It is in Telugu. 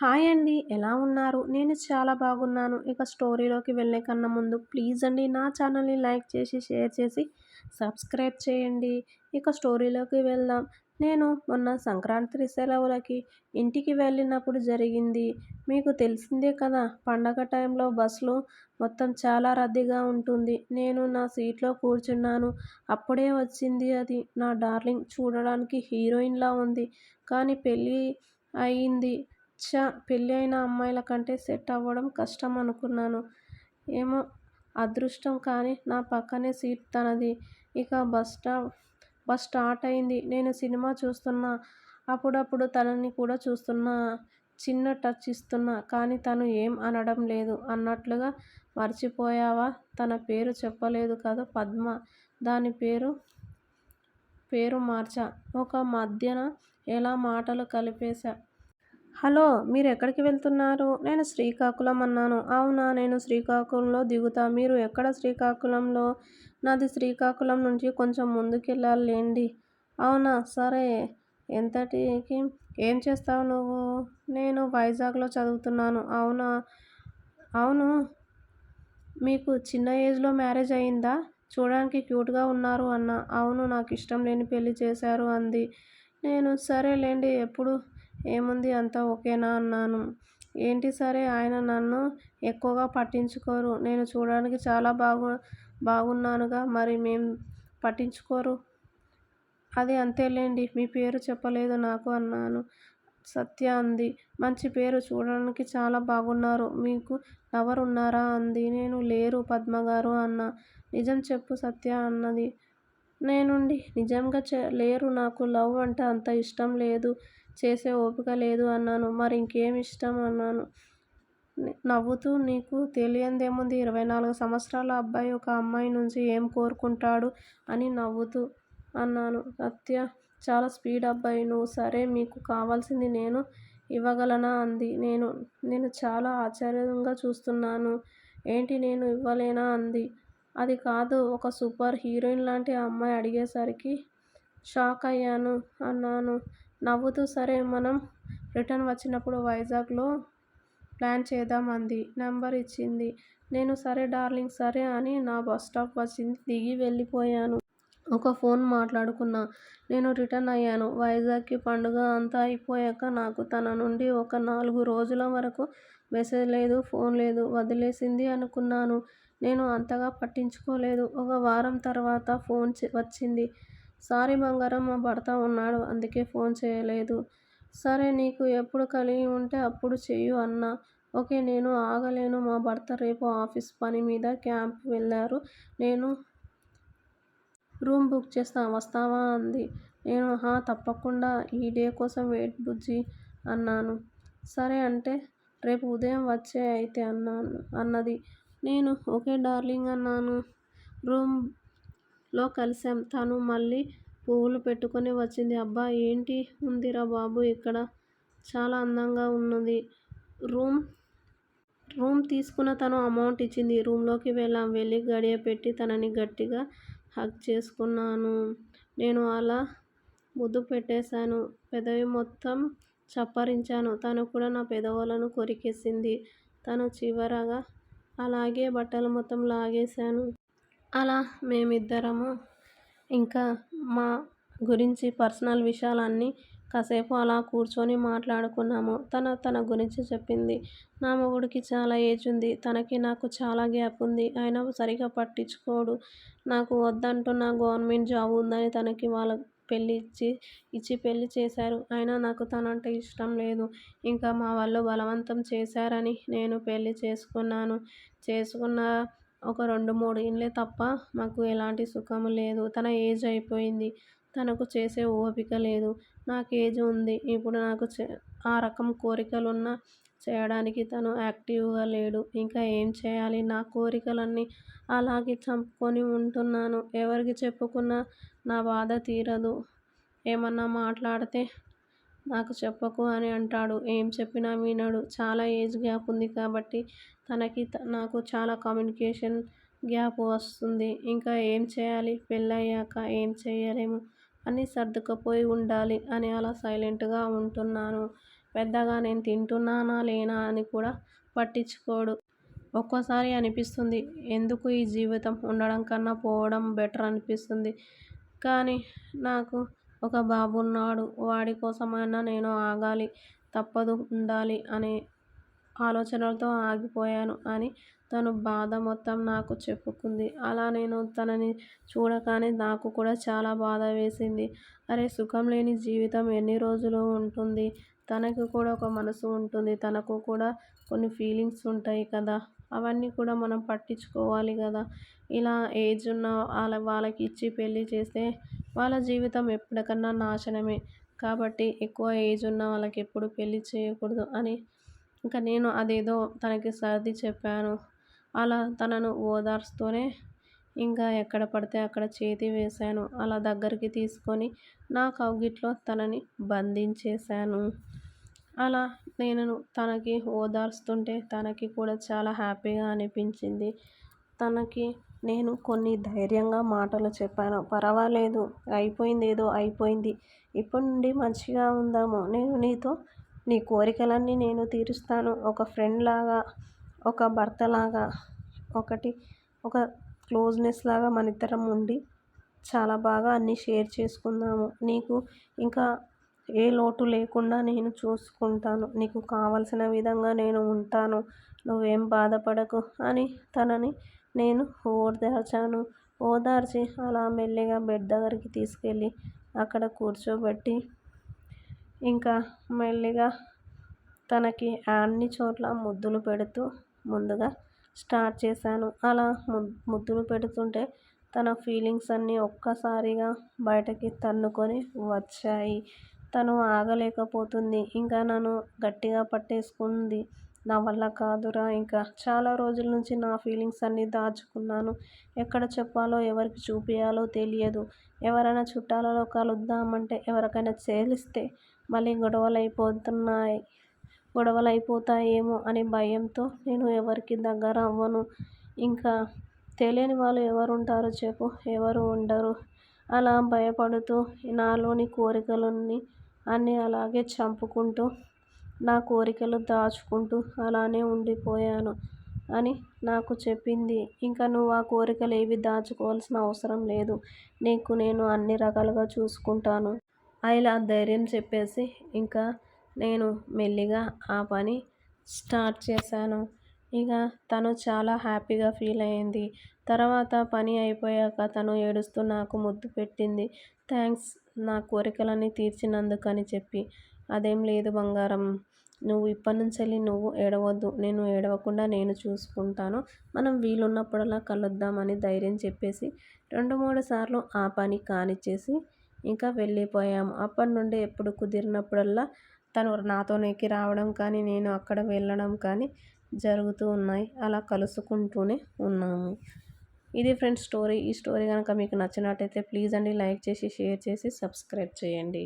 హాయ్ అండి ఎలా ఉన్నారు? నేను చాలా బాగున్నాను. ఇక స్టోరీలోకి వెళ్ళే కన్నా ముందు ప్లీజ్ అండి నా ఛానల్ని లైక్ చేసి షేర్ చేసి సబ్స్క్రైబ్ చేయండి. ఇక స్టోరీలోకి వెళ్దాం. నేను మొన్న సంక్రాంతి సెలవులకి ఇంటికి వెళ్ళినప్పుడు జరిగింది. మీకు తెలిసిందే కదా పండగ టైంలో బస్సులు మొత్తం చాలా రద్దీగా ఉంటుంది. నేను నా సీట్లో కూర్చున్నాను. అప్పుడే వచ్చింది అది. నా డార్లింగ్ చూడడానికి హీరోయిన్లా ఉంది. కానీ పెళ్ళి అయింది. ఛ పెళ్ళి అయిన అమ్మాయిల కంటే సెట్ అవ్వడం కష్టం అనుకున్నాను. ఏమో అదృష్టం కానీ నా పక్కనే సీట్ తనది. ఇక బస్ స్టాప్ బస్ స్టార్ట్ అయింది. నేను సినిమా చూస్తున్నా. అప్పుడప్పుడు తనని కూడా చూస్తున్నా. చిన్న టచ్ ఇస్తున్నా. కానీ తను ఏం అనడం లేదు. అన్నట్లుగా మర్చిపోయావా? తన పేరు చెప్పలేదు కదా పద్మ. దాని పేరు పేరు మార్చా. ఒక మధ్యన ఎలా మాటలు కలిపేశా? హలో మీరు ఎక్కడికి వెళ్తున్నారు? నేను శ్రీకాకుళం అన్నాను. అవునా నేను శ్రీకాకుళంలో దిగుతా. మీరు ఎక్కడ శ్రీకాకుళంలో? నాది శ్రీకాకుళం నుంచి కొంచెం ముందుకెళ్ళాలేండి. అవునా సరే. ఎంతటికి? ఏం చేస్తావు నువ్వు? నేను వైజాగ్లో చదువుతున్నాను. అవునా? అవును. మీకు చిన్న ఏజ్లో మ్యారేజ్ అయిందా? చూడడానికి క్యూట్గా ఉన్నారు అన్న. అవును నాకు ఇష్టం లేని పెళ్ళి చేశారు అంది. నేను సరేలేండి ఎప్పుడు? ఏముంది అంతా ఓకేనా అన్నాను. ఏంటి సరే ఆయన నన్ను ఎక్కువగా పట్టించుకోరు. నేను చూడడానికి చాలా బాగు బాగున్నానుగా మరి మేం పట్టించుకోరు? అది అంతేలేండి మీ పేరు చెప్పలేదు నాకు అన్నాను. సత్య అంది. మంచి పేరు చూడడానికి చాలా బాగున్నారు. మీకు లవర్ ఉన్నారా అంది. నేను లేరు పద్మగారు అన్న. నిజం చెప్పు సత్య అన్నది. నేనుండి నిజంగా చె లేరు నాకు లవ్ అంటే అంత ఇష్టం లేదు. చేసే ఓపిక లేదు అన్నాను. మరి ఇంకేం ఇష్టం అన్నాను. నవ్వుతూ నీకు తెలియందేముంది? ఇరవై నాలుగు సంవత్సరాల అబ్బాయి ఒక అమ్మాయి నుంచి ఏం కోరుకుంటాడు అని నవ్వుతూ అన్నాను. అత్య చాలా స్పీడ్ అబ్బాయి. నువ్వు సరే మీకు కావాల్సింది నేను ఇవ్వగలనా? అంది. నేను నేను చాలా ఆశ్చర్యంగా చూస్తున్నాను. ఏంటి నేను ఇవ్వలేనా? అంది. అది కాదు ఒక సూపర్ హీరోయిన్ లాంటి అమ్మాయి అడిగేసరికి షాక్ అయ్యాను అన్నాను. నవ్వుతూ సరే మనం రిటర్న్ వచ్చినప్పుడు వైజాగ్లో ప్లాన్ చేద్దాం అంది. నెంబర్ ఇచ్చింది. నేను సరే డార్లింగ్ సరే అని నా బస్ స్టాప్ వచ్చింది దిగి వెళ్ళిపోయాను. ఒక ఫోన్ మాట్లాడుకున్నా. నేను రిటర్న్ అయ్యాను. వైజాగ్కి పండుగ అంతా అయిపోయాక నాకు తన నుండి ఒక నాలుగు రోజుల వరకు మెసేజ్ లేదు ఫోన్ లేదు. వదిలేసింది అనుకున్నాను. నేను అంతగా పట్టించుకోలేదు. ఒక వారం తర్వాత ఫోన్ వచ్చింది. సారీ బంగారం మా భర్త ఉన్నాడు అందుకే ఫోన్ చేయలేదు. సరే నీకు ఎప్పుడు కలిగి ఉంటే అప్పుడు చెయ్యు అన్నా. ఓకే నేను ఆగలేను. మా భర్త రేపు ఆఫీస్ పని మీద క్యాంప్ వెళ్ళారు. నేను రూమ్ బుక్ చేస్తా వస్తావా? అంది. నేను హా తప్పకుండా. ఈ డే కోసం వెయిట్ బుజ్జి అన్నాను. సరే అంటే రేపు ఉదయం వచ్చే అయితే అన్నాను అన్నది. నేను ఓకే డార్లింగ్ అన్నాను. రూమ్ లో కలిశాం. తను మళ్ళీ పువ్వులు పెట్టుకొని వచ్చింది. అబ్బా ఏంటి ఉందిరా బాబు ఇక్కడ? చాలా అందంగా ఉన్నది. రూమ్ రూమ్ తీసుకున్న తను అమౌంట్ ఇచ్చింది. రూమ్లోకి వెళ్ళాం. వెళ్ళి గడియ పెట్టి తనని గట్టిగా హగ్ చేసుకున్నాను. నేను అలా ముద్దు పెట్టేశాను. పెదవి మొత్తం చప్పరించాను. తను కూడా నా పెదవులను కొరికేసింది. తను చివరగా అలాగే బట్టలు మొత్తం లాగేశాను. అలా మేమిద్దరము ఇంకా మా గురించి పర్సనల్ విషయాలన్నీ కాసేపు అలా కూర్చొని మాట్లాడుకున్నాము. తన తన గురించి చెప్పింది. నా మొగుడికి చాలా ఏజ్ ఉంది. తనకి నాకు చాలా గ్యాప్ ఉంది. ఆయన సరిగా పట్టించుకోడు. నాకు వద్దంటున్న గవర్నమెంట్ జాబ్ ఉందని తనకి వాళ్ళ పెళ్ళి ఇచ్చి ఇచ్చి పెళ్ళి చేశారు. అయినా నాకు తనంటే ఇష్టం లేదు. ఇంకా మా వాళ్ళు బలవంతం చేశారని నేను పెళ్ళి చేసుకున్నాను. చేసుకున్న ఒక రెండు మూడు ఏళ్ళే తప్ప మాకు ఎలాంటి సుఖము లేదు. తన ఏజ్ అయిపోయింది. తనకు చేసే ఓపిక లేదు. నాకు ఏజ్ ఉంది. ఇప్పుడు నాకు ఆ రకం కోరికలున్న చేయడానికి తను యాక్టివ్గా లేడు. ఇంకా ఏం చేయాలి? నా కోరికలన్నీ అలాగే చంపుకొని ఉంటున్నాను. ఎవరికి చెప్పుకున్నా నా బాధ తీరదు. ఏమన్నా మాట్లాడితే నాకు చెప్పకు అని అంటాడు. ఏం చెప్పినా వినడు. చాలా ఏజ్ గ్యాప్ ఉంది కాబట్టి తనకి నాకు చాలా కమ్యూనికేషన్ గ్యాప్ వస్తుంది. ఇంకా ఏం చేయాలి? పెళ్ళయ్యాక ఏం చేయలేము? అని సర్దుకుపోయి ఉండాలి అని అలా సైలెంట్గా ఉంటున్నాను. పెద్దగా నేను తింటున్నానా లేనా అని కూడా పట్టించుకోడు. ఒక్కోసారి అనిపిస్తుంది ఎందుకు ఈ జీవితం ఉండడం కన్నా పోవడం బెటర్ అనిపిస్తుంది. కానీ నాకు ఒక బాబు ఉన్నాడు వాడి కోసమైనా నేను ఆగాలి తప్పదు ఉండాలి అనే ఆలోచనలతో ఆగిపోయాను అని తను బాధ మొత్తం నాకు చెప్పుకుంది. అలా నేను తనని చూడగానే నాకు కూడా చాలా బాధ వేసింది. అరే సుఖం లేని జీవితం ఎన్ని రోజులు ఉంటుంది? తనకు కూడా ఒక మనసు ఉంటుంది. తనకు కూడా కొన్ని ఫీలింగ్స్ ఉంటాయి కదా. అవన్నీ కూడా మనం పట్టించుకోవాలి కదా. ఇలా ఏజ్ ఉన్న వాళ్ళ వాళ్ళకి ఇచ్చి పెళ్ళి చేస్తే వాళ్ళ జీవితం ఎప్పటికన్నా నాశనమే. కాబట్టి ఎక్కువ ఏజ్ ఉన్న వాళ్ళకి ఎప్పుడు పెళ్ళి చేయకూడదు అని ఇంకా నేను అదేదో తనకి సర్ది చెప్పాను. అలా తనను ఓదార్స్తూనే ఇంకా ఎక్కడ పడితే అక్కడ చేతి వేశాను. అలా దగ్గరికి తీసుకొని నా కౌగిట్లో తనని బంధించేశాను. అలా నేను తనకి ఓదార్స్తుంటే తనకి కూడా చాలా హ్యాపీగా అనిపించింది. తనకి నేను కొన్ని ధైర్యంగా మాటలు చెప్పాను. పర్వాలేదు అయిపోయింది ఏదో అయిపోయింది. ఇప్పటి నుండి మంచిగా ఉందాము. నేను నీతో నీ కోరికలన్నీ నేను తీరుస్తాను. ఒక ఫ్రెండ్ లాగా ఒక భర్త లాగా ఒకటి ఒక క్లోజ్నెస్ లాగా మన ఇద్దరం ఉండి చాలా బాగా అన్నీ షేర్ చేసుకుందాము. నీకు ఇంకా ఏ లోటు లేకుండా నేను చూసుకుంటాను. నీకు కావలసిన విధంగా నేను ఉంటాను. నువ్వేం బాధపడకు అని తనని నేను ఓదార్చాను. ఓదార్చి అలా మెల్లిగా బెడ్ దగ్గరికి తీసుకెళ్ళి అక్కడ కూర్చోబెట్టి ఇంకా మెల్లిగా తనకి అన్ని చోట్ల ముద్దులు పెడుతూ ముందుగా స్టార్ట్ చేశాను. అలా ముద్దులు పెడుతుంటే తన ఫీలింగ్స్ అన్నీ ఒక్కసారిగా బయటకి తన్నుకొని వచ్చాయి. తను ఆగలేకపోతుంది. ఇంకా నన్ను గట్టిగా పట్టేసుకుంది. నా వల్ల కాదురా ఇంకా. చాలా రోజుల నుంచి నా ఫీలింగ్స్ అన్నీ దాచుకున్నాను. ఎక్కడ చెప్పాలో ఎవరికి చూపించాలో తెలియదు. ఎవరైనా చుట్టాలలో కలుద్దామంటే ఎవరికైనా చేలిస్తే మళ్ళీ గొడవలు అయిపోతున్నాయి గొడవలు అయిపోతాయేమో అనే భయంతో నేను ఎవరికి దగ్గర అవ్వను ఇంకా తెలియని వాళ్ళు ఎవరు ఉంటారో చెప్పు. ఎవరు ఉండరు. అలా భయపడుతూ నాలోని కోరికలన్నీ అన్నీ అలాగే చంపుకుంటూ నా కోరికలు దాచుకుంటూ అలానే ఉండిపోయాను అని నాకు చెప్పింది. ఇంకా నువ్వు ఆ కోరికలు ఏవి దాచుకోవాల్సిన అవసరం లేదు. నీకు నేను అన్ని రకాలుగా చూసుకుంటాను. ఇలా ధైర్యం చెప్పేసి ఇంకా నేను మెల్లిగా ఆ పని స్టార్ట్ చేశాను. ఇక తను చాలా హ్యాపీగా ఫీల్ అయ్యింది తర్వాత పని అయిపోయాక తను ఏడుస్తూ నాకు ముద్దు పెట్టింది. థ్యాంక్స్. నా కోరికలన్నీ తీర్చినందుకని చెప్పి. అదేం లేదు బంగారం. నువ్వు ఇప్పటి నుంచి వెళ్ళి నువ్వు ఏడవద్దు. నేను ఏడవకుండా నేను చూసుకుంటాను. మనం వీలున్నప్పుడల్లా కలుద్దామని ధైర్యం చెప్పేసి రెండు మూడు సార్లు ఆ పని కానిచ్చేసి ఇంకా వెళ్ళిపోయాము అప్పటి నుండి ఎప్పుడు కుదిరినప్పుడల్లా తను నాతోనేకి రావడం కానీ నేను అక్కడ వెళ్ళడం కానీ జరుగుతూ ఉన్నాయి. అలా కలుసుకుంటూనే ఉన్నాము. ఇది ఫ్రెండ్స్ స్టోరీ. ఈ స్టోరీ కనుక మీకు నచ్చినట్టయితే ప్లీజ్ అండి లైక్ చేసి షేర్ చేసి సబ్స్క్రైబ్ చేయండి.